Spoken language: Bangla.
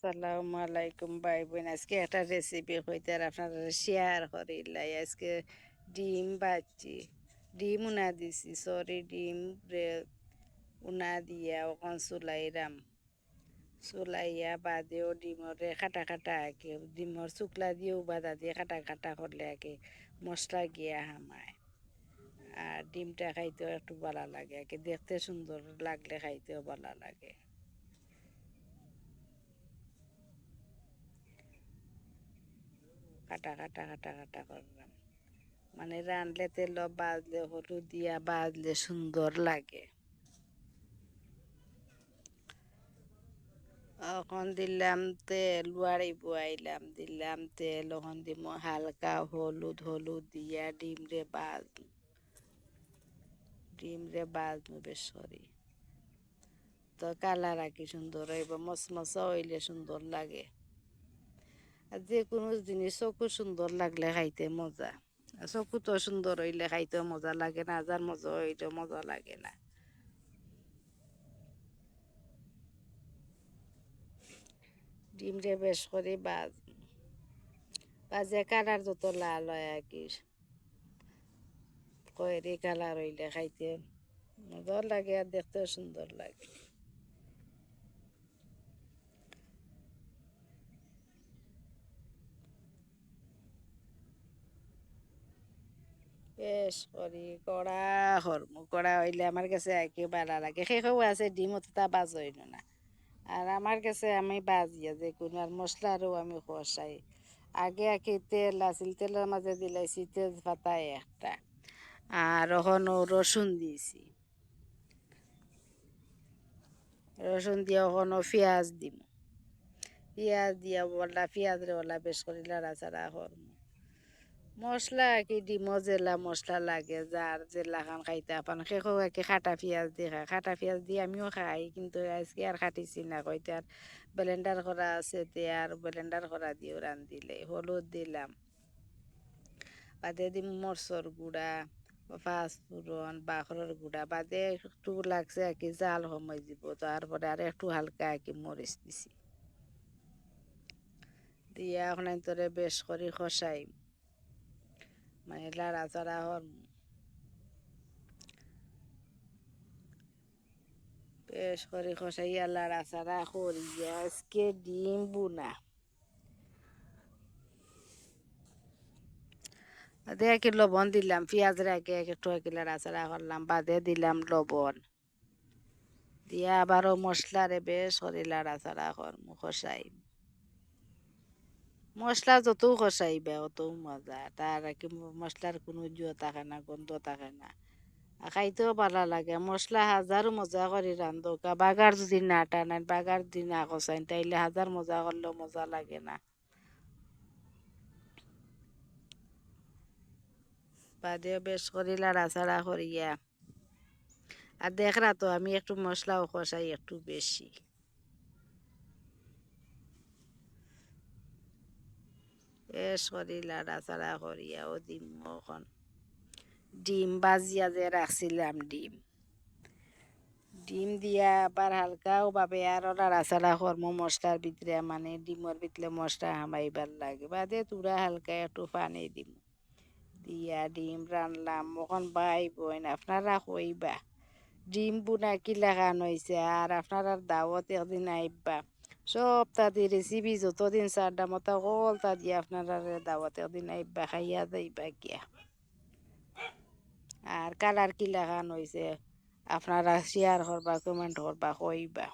আসসালামু আলাইকুম ভাই বোন। আজকে একটা রেসিপি হইতে আর আপনারা শেয়ার করিলাই আজকে ডিম বাচ্ছি ডিম উনা দিছি সরি ডিম রে উনা দিয়া ওখান চুলাইরাম। চুলাইয়া বাদেও ডিমরে কাটা কাটা আঁকে ডিমর শুকলা দিয়েও বাদা দিয়ে কাটা কাটা করলে আঁকে মশলা গিয়া হামায়। আর ডিমটা খাইতেও একটু ভালো লাগে আঁকে দেখতে সুন্দর লাগলে খাইতেও ভালো লাগে। কাটা কাটা কাটা কাটা করলাম। মানে রানলে তেল বাজলে হলুদ দিয়া বাজলে সুন্দর লাগে। এখন দিলাম তেল লুয়ারি বুয়াইলাম, দিলাম তেল এখন দিম হালকা হলুদ হলুদ দিয়া ডিম রে বাজ ডিম রে বাজ বেশ, সরি। তো কালার আঁকি সুন্দর হইব, মচমচ হইলে সুন্দর লাগে। আর যে কোনো জিনিস চকু সুন্দর লাগলে খাইতে মজা। চকু তো সুন্দর হইলে খাইতে মজা লাগে না, যার মজা হইলে মজা লাগে না। ডিম রে বেশ করে বাজ, বাজে কালার যত লাল হয় আর কি। কয়েরি কালার হইলে খাইতে মজা লাগে আর দেখতেও সুন্দর লাগে। বেশ করি কড়া হরমু কড়া হইলে আমার কাছে একে ভালো লাগে সেও আছে, ডিম তা বাজ হইল না। আর আমার কাছে আমি বাজিয়া যে কোনো আর মশলারও আমি কষাই আগে আগে তেল আছিল তেলের মাঝে দিলাইছি তেজপাতা একটা। আর ওখানো রসুন দিয়েছি রসুন দিয়ে ওখানো পেঁয়াজ দিম। পেঁয়াজ দিয়া বলা পেঁয়াজ রে ওলা বেশ করে লাড়াচাড়া করমু মশলা কি ডিমো জেলা মশলা লাগে যার জেলা খান খাইতে আপান। শেষও একে খাটা পেঁয়াজ দিয়ে খায়, খাটা পেঁয়াজ দিয়ে আমিও খাই, কিন্তু আজকে আর খাটিছি না, কইতে আর ব্লেন্ডার করা আছে তে আর ব্লেন্ডার করা দিয়েও রান্ধিলে হলুদ দিলাম। বাদে দিম মরচর গুঁড়া পাঁচফোড়ন বাখরের গুঁড়া, বাদে একটু লাগছে আর কি জাল সময় দিব তারপরে আর একটু হালকা আর কি মরিচ দিছি। দিয়া এখন তোরে বেশ করে খসাই মানে লাড়াচাড়া হর বেশ করে খসাইয়া লাড়াচাড়া করিয়া আজকে ডিম বুনা। বাদে একে লবণ দিলাম, পেঁয়াজের আগে একটু একে লাড়াচাড়া করলাম, বাদে দিলাম লবণ। দিয়া আবারও মশলারে বেশ করে লাড়াচাড়া করমু খসাই। মশলা যত কষাইবে, অত মজা। তার কি মশলার কোনো জুয়া থাকে না, গন্ধ থাকে না। খাইতেও ভালো লাগে। মশলা হাজারো মজা করে রান্ধকা বাগার যদি না টানেন বাগার যদি না কষাইন তাইলে হাজার মজা করলেও মজা লাগে না। বাদেও বেশ করে লাড়াচাড়া করিয়া আর দেখরা তো আমি একটু মশলাও কষাই একটু বেশি বেশ করি লাড়াচাড়া করিয়া ও ডিম এখন ডিম বাজিয়া যে রাখছিলাম ডিম। ডিম দিয়া আবার হালকাও ভাবে আরও লাড়াচাড়া করম মশলার ভিতরে মানে ডিমর ভিতরে মশলা হামাইবার লাগে বাদে তুরা হালকা একটু পানি দিম। দিয়া ডিম রানলাম এখন বাই বইন আপনারা কইবা? ডিম বুনা কি লাগান হয়েছে আর আপনারা দাওয়াত একদিন আইবা সব তাদের রেসিপি যতদিন চারটা মতো কল তাদি আপনারা দাওয়াত দিন আইবা খাইয়া যাইবা গিয়া আর কালার কি লাগান হয়েছে আপনারা শেয়ার করবা কমেন্ট করবা কইবা